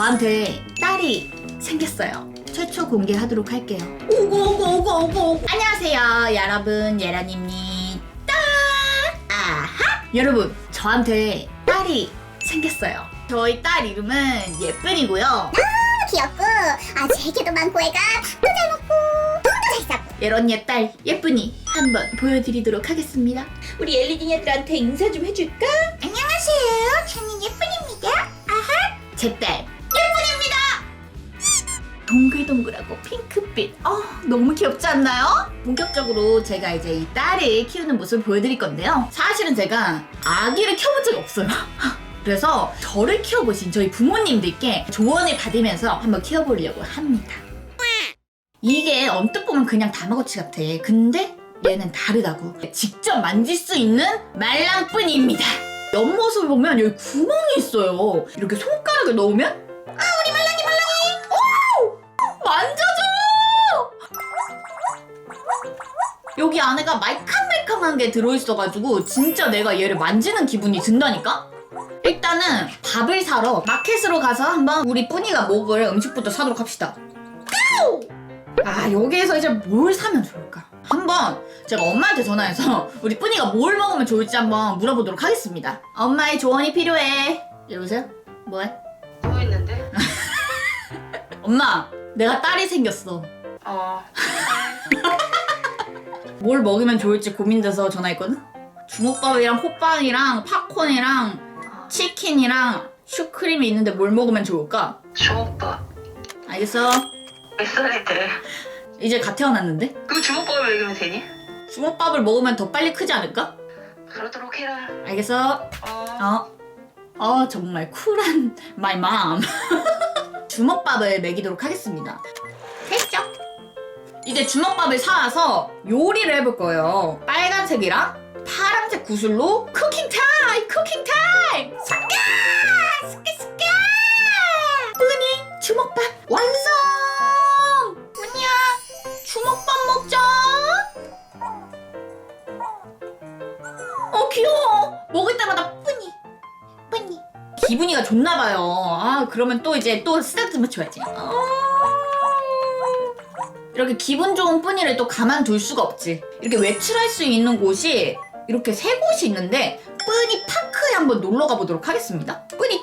저한테 딸이 생겼어요. 최초 공개하도록 할게요. 오고 오고 오고 오고 오고. 안녕하세요, 여러분. 예라님입니다. 아하. 여러분, 저한테 딸이 생겼어요. 저희 딸 이름은 예쁜이고요. 귀엽고 아주 애교도 많고 애가 밥도 잘 먹고 돈도 잘 쌓고 예런이의 딸 예쁜이 한번 보여드리도록 하겠습니다. 우리 엘리딩 애들한테 인사 좀 해줄까? 안녕하세요 저는 예쁜입니다 제 딸. 동글동글하고 핑크빛. 어, 너무 귀엽지 않나요? 본격적으로 제가 이제 이 딸을 키우는 모습을 보여드릴 건데요. 사실은 제가 아기를 키워본 적이 없어요. 그래서 저를 키워보신 저희 부모님들께 조언을 받으면서 한번 키워보려고 합니다. 이게 언뜻 보면 그냥 다마고치 같아. 근데 얘는 다르다고. 직접 만질 수 있는 말랑뿐입니다. 옆모습을 보면 여기 구멍이 있어요. 이렇게 손가락을 넣으면 여기 안에가 말캉말캉한 게 들어있어가지고 진짜 내가 얘를 만지는 기분이 든다니까 일단은 밥을 사러 마켓으로 가서 한번 우리 뿌니가 먹을 음식부터 사도록 합시다 고! 아 여기에서 이제 뭘 사면 좋을까 한번 제가 엄마한테 전화해서 우리 뿌니가 뭘 먹으면 좋을지 한번 물어보도록 하겠습니다. 엄마의 조언이 필요해. 여보세요? 뭐해? 뭐 있는데? 엄마, 내가 딸이 생겼어. 어. 뭘 먹으면 좋을지 고민돼서 전화했거든? 주먹밥이랑 호빵이랑 팝콘이랑 치킨이랑 슈크림이 있는데 뭘 먹으면 좋을까? 주먹밥. 알겠어. 몇 살인데? 이제 갓 태어났는데? 그 주먹밥을 먹으면 되니? 주먹밥을 먹으면 더 빨리 크지 않을까? 그러도록 해라. 알겠어. 어. 어? 어 정말 쿨한 my mom 주먹밥을 먹이도록 하겠습니다? 이제 주먹밥을 사와서 요리를 해볼 거예요. 빨간색이랑 파란색 구슬로 쿠킹 타임 쿠킹 타임! 스카 스카 스카 뿌니 주먹밥 완성! 뿌니야 주먹밥 먹자! 어 귀여워. 먹을 때마다 뿌니 뿌니. 기분이가 좋나봐요. 아 그러면 또 이제 또 스타트 맞춰야지. 어... 이렇게 기분 좋은 뿌니를 또 가만둘 수가 없지. 이렇게 외출할 수 있는 곳이 이렇게 세 곳이 있는데 뿌니 파크에 한번 놀러 가보도록 하겠습니다. 뿌니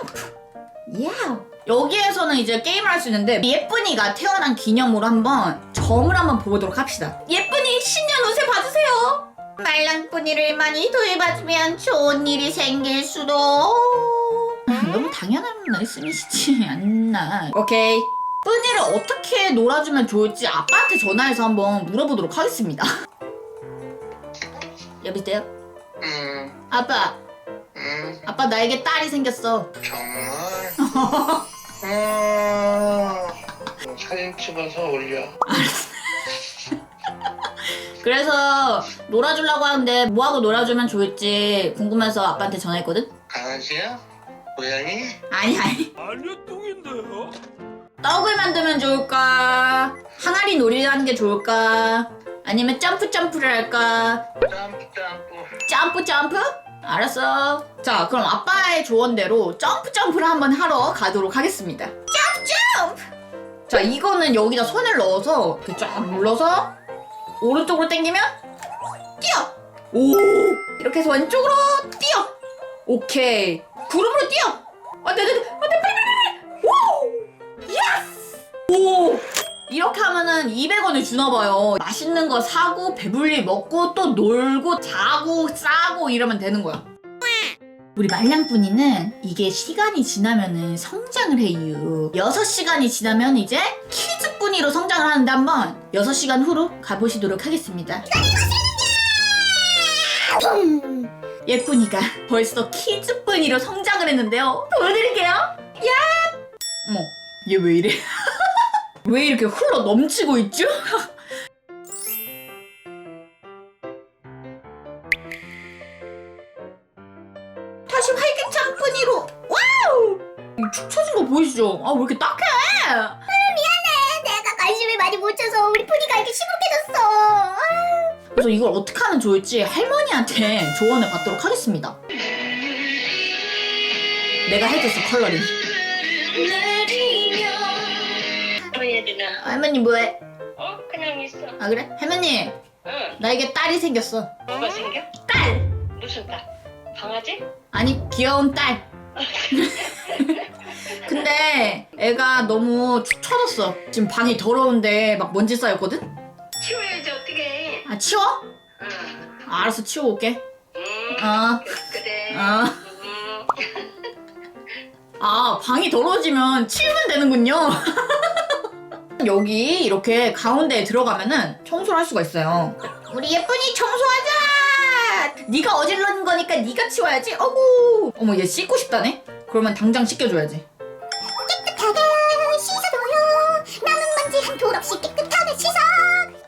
점프 야! 여기에서는 이제 게임을 할 수 있는데 예쁜이가 태어난 기념으로 한번 점을 한번 보도록 합시다. 예쁜이 신년 옷에 봐주세요! 말랑뿌니를 많이 돌봐주면 좋은 일이 생길 수도. 너무 당연한 말씀이시지 않나. 오케이 뿌니를 어떻게 놀아주면 좋을지 아빠한테 전화해서 한번 물어보도록 하겠습니다 여보세요? 음. 아빠 음. 아빠 나에게 딸이 생겼어 정말. 어. 사진 찍어서 올려. 그래서 놀아주려고 하는데 뭐하고 놀아주면 좋을지 궁금해서 아빠한테 전화했거든? 강아지야? 고양이? 아니 아니 아니요? 떡을 만들면 좋을까? 항아리 놀이를 하는 게 좋을까? 아니면 점프 점프를 할까? 점프 점프. 점프 점프? 알았어. 자, 그럼 아빠의 조언대로 점프 점프를 한번 하러 가도록 하겠습니다. 점프 점프! 자, 이거는 여기다 손을 넣어서 이렇게 쫙 눌러서 오른쪽으로 당기면 뛰어! 오! 이렇게 해서 왼쪽으로 뛰어! 오케이. 구름으로 뛰어! 안 돼, 안 돼, 안 돼, 빨리, 빨리! 오! 이렇게 하면은 200원을 주나봐요. 맛있는 거 사고, 배불리 먹고, 또 놀고, 자고, 싸고, 이러면 되는 거야. 우리 말랑뿐이는 이게 시간이 지나면은 성장을 해요. 6시간이 지나면 이제 키즈뿐이로 성장을 하는데 한번 6시간 후로 가보시도록 하겠습니다. 예쁜이가 벌써 키즈뿐이로 성장을 했는데요. 보여드릴게요. 야! 어머, 얘 왜 이래? 왜 이렇게 흘러 넘치고 있죠? 다시 활기찬 뿐이로 와우! 이축 처진 거 보이시죠? 아 왜 이렇게 딱해? 내가 관심을 많이 못 줘서 우리 푸니가 이렇게 시무해졌어 그래서 이걸 어떻게 하면 좋을지 할머니한테 조언을 받도록 하겠습니다. 내가 해줬어 컬러링. 할머니 뭐해? 어? 그냥 있어. 아 그래? 할머니 응. 나에게 딸이 생겼어 뭐가 생겨? 딸! 무슨 딸? 강아지? 아니 귀여운 딸 근데 애가 너무 축 처졌어 지금 방이 더러운데 막 먼지 쌓였거든? 치워야지 어떻게? 아 치워? 응. 아, 알았어 치워 올게 응. 어, 그래. 어. 응. 아 방이 더러워지면 치우면 되는군요 여기 이렇게 가운데에 들어가면은 청소를 할 수가 있어요. 우리 예쁜이 청소하자! 네가 어질러는 거니까 네가 치워야지. 어구! 어머 얘 씻고 싶다네? 그러면 당장 씻겨줘야지. 깨끗하게 씻어줘요. 남은 먼지 한톨 없이 깨끗하게 씻어.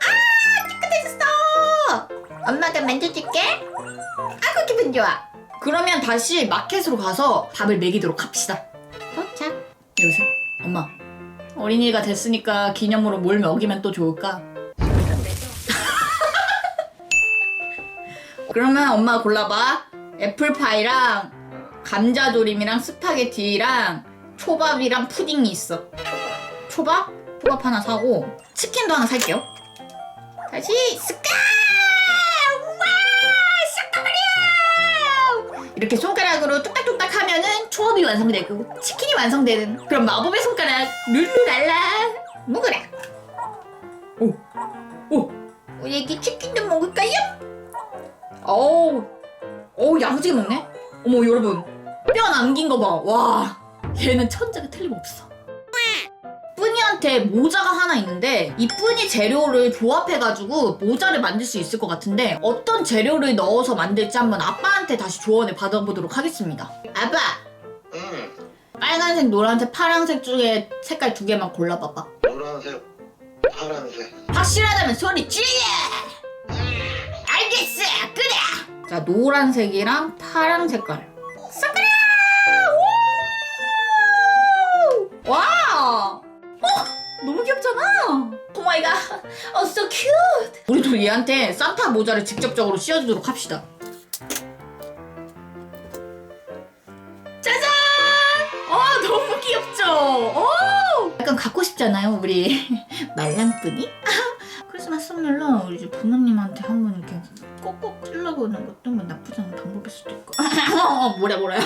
아 깨끗해졌어. 엄마가 만져줄게. 아구 기분 좋아. 그러면 다시 마켓으로 가서 밥을 먹이도록 합시다. 도착. 여보세요? 엄마 어린이가 됐으니까 기념으로 뭘 먹이면 또 좋을까? 그러면 엄마 골라봐. 애플파이랑 감자조림이랑 스파게티랑 초밥이랑 푸딩이 있어. 초밥? 초밥 하나 사고 치킨도 하나 살게요. 다시! 스카 이렇게 손가락으로 뚝딱뚝딱 하면은 초밥이 완성되고 치킨이 완성되는 그런 마법의 손가락 룰루랄라 먹어라. 오, 오, 우리 애기 치킨도 먹을까요? 어우, 어우 야무지게 먹네? 어머 여러분. 뼈 남긴 거봐와 얘는 천재가 틀림없어 뿌니한테 모자가 하나 있는데 이 뿌니 재료를 조합해가지고 모자를 만들 수 있을 것 같은데 어떤 재료를 넣어서 만들지 한번 아빠한테 다시 조언을 받아보도록 하겠습니다. 아빠 응. 빨간색, 노란색, 파란색 중에 색깔 두 개만 골라봐봐. 노란색, 파란색. 확실하다면 소리 질러! 알겠어! 그래! 자 노란색이랑 파란 색깔. 마이 갓! 어, so cute! 우리도 얘한테 산타 모자를 직접적으로 씌워주도록 합시다. 짜잔! 어, 너무 귀엽죠? 오! 약간 갖고 싶잖아요, 우리 말랑뿌니? 크리스마스 선물로 우리 이제 부모님한테 한번 이렇게 꼭꼭 찔러보는 것도 뭐 나쁘지 않은 방법일 수도 있고. 어, 뭐래, 뭐래요?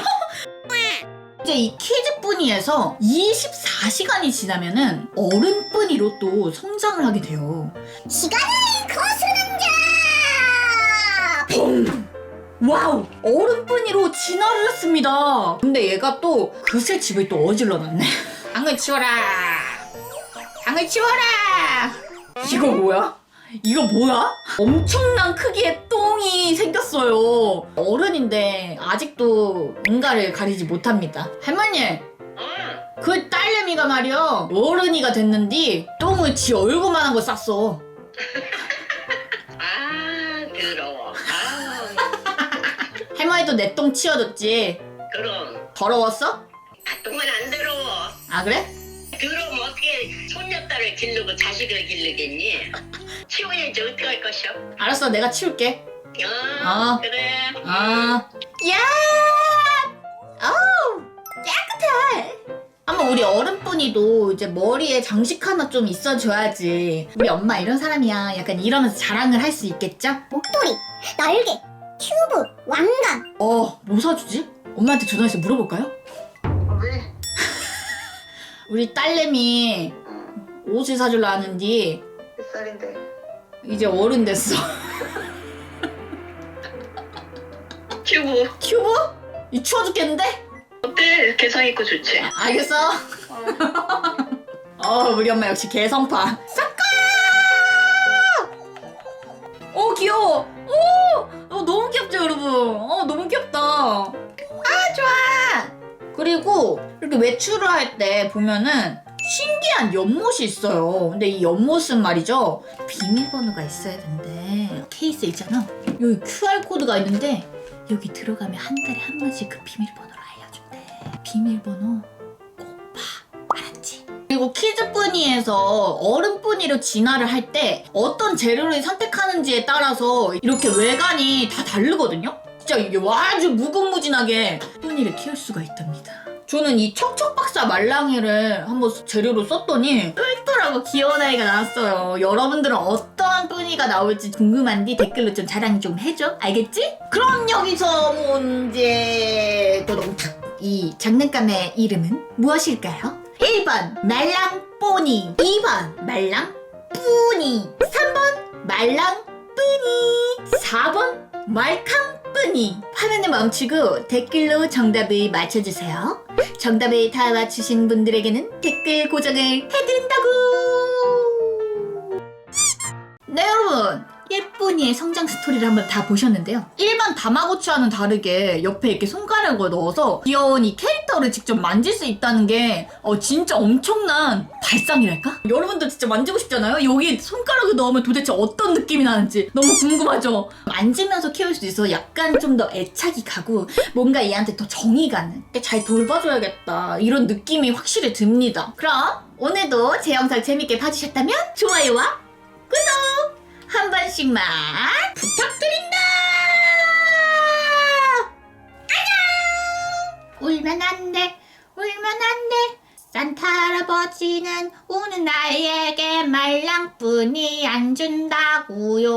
이제 이 키즈뿌니에서 24시간이 지나면은 어른뿌니로 또 성장을 하게 돼요. 시간을 자 펑! 와우! 어른뿌니로 진화를 했습니다. 근데 얘가 또 그새 집을 또 어질러놨네. 방을 치워라! 방을 치워라! 이거 뭐야? 이거 뭐야? 엄청난 크기의 똥이 생겼어요. 어른인데 아직도 뭔가를 가리지 못합니다. 할머니, 응. 그 딸내미가 말이야 어른이가 됐는데 똥을 지 얼굴만한 거 쌌어. 아 더러워. 아 할머니도 내 똥 치워줬지. 그럼 더러웠어? 아 똥은 안 더러워. 아 그래? 더러우면 어떻게 손녀딸을 기르고 자식을 기르겠니? 치워야지 어떡할 것이오? 알았어, 내가 치울게. 어, 아. 그래. 아, 야, 어우, 깨끗해. 한번 우리 어른분이도 이제 머리에 장식 하나 좀 있어줘야지. 우리 엄마 이런 사람이야. 약간 이러면서 자랑을 할 수 있겠죠? 목도리 날개 튜브 왕관 어, 뭐 사주지? 엄마한테 전화해서 물어볼까요? 왜? 우리 딸내미 옷을 사줄라 하는데 몇 살인데? 이제 어른 됐어. 튜브 튜브? 이 추워 죽겠는데? 어때? 개성 있고 좋지? 알겠어. 어, 우리 엄마 역시 개성파. 싹가! 오, 귀여워. 오! 어, 너무 귀엽죠, 여러분? 어, 너무 귀엽다. 아, 좋아. 그리고 이렇게 외출을 할 때 보면은 신기한 연못이 있어요. 근데 이 연못은 말이죠. 비밀번호가 있어야 된대. 케이스 있잖아. 여기 QR코드가 있는데 여기 들어가면 한 달에 한 번씩 그 비밀번호를 알려준대. 비밀번호 꼭 봐. 알았지? 그리고 키즈뿌니에서 어른뿌니로 진화를 할 때 어떤 재료를 선택하는지에 따라서 이렇게 외관이 다 다르거든요? 진짜 이게 아주 무궁무진하게 뿌니를 키울 수가 있답니다. 저는 이 척척 박사 진짜 말랑이를 한번 재료로 썼더니 똘똘하고 귀여운 아이가 나왔어요. 여러분들은 어떤 뿌니가 나올지 궁금한데 댓글로 좀 자랑 좀 해줘. 알겠지? 그럼 여기서 문제 도동탁. 이 장난감의 이름은 무엇일까요? 1번 말랑 뽀니 2번 말랑 뿌니 3번 말랑 뿌니 4번 말캉 뿌니 화면을 멈추고 댓글로 정답을 맞춰주세요 정답을 다 맞추신 분들에게는 댓글 고정을 해드린다 예쁜이의 성장 스토리를 한번 다 보셨는데요. 일반 다마고치와는 다르게 옆에 이렇게 손가락을 넣어서 귀여운 이 캐릭터를 직접 만질 수 있다는 게 어, 진짜 엄청난 발상이랄까? 여러분도 진짜 만지고 싶잖아요? 여기 손가락을 넣으면 도대체 어떤 느낌이 나는지 너무 궁금하죠? 만지면서 키울 수 있어서 약간 좀 더 애착이 가고 뭔가 얘한테 더 정이 가는 잘 돌봐줘야겠다 이런 느낌이 확실히 듭니다. 그럼 오늘도 제 영상 재밌게 봐주셨다면 좋아요와 한 번씩만 부탁드린다! 안녕! 울면 안 돼 울면 안 돼. 산타 할아버지는 우는 아이에게 말랑뿐이 안 준다고요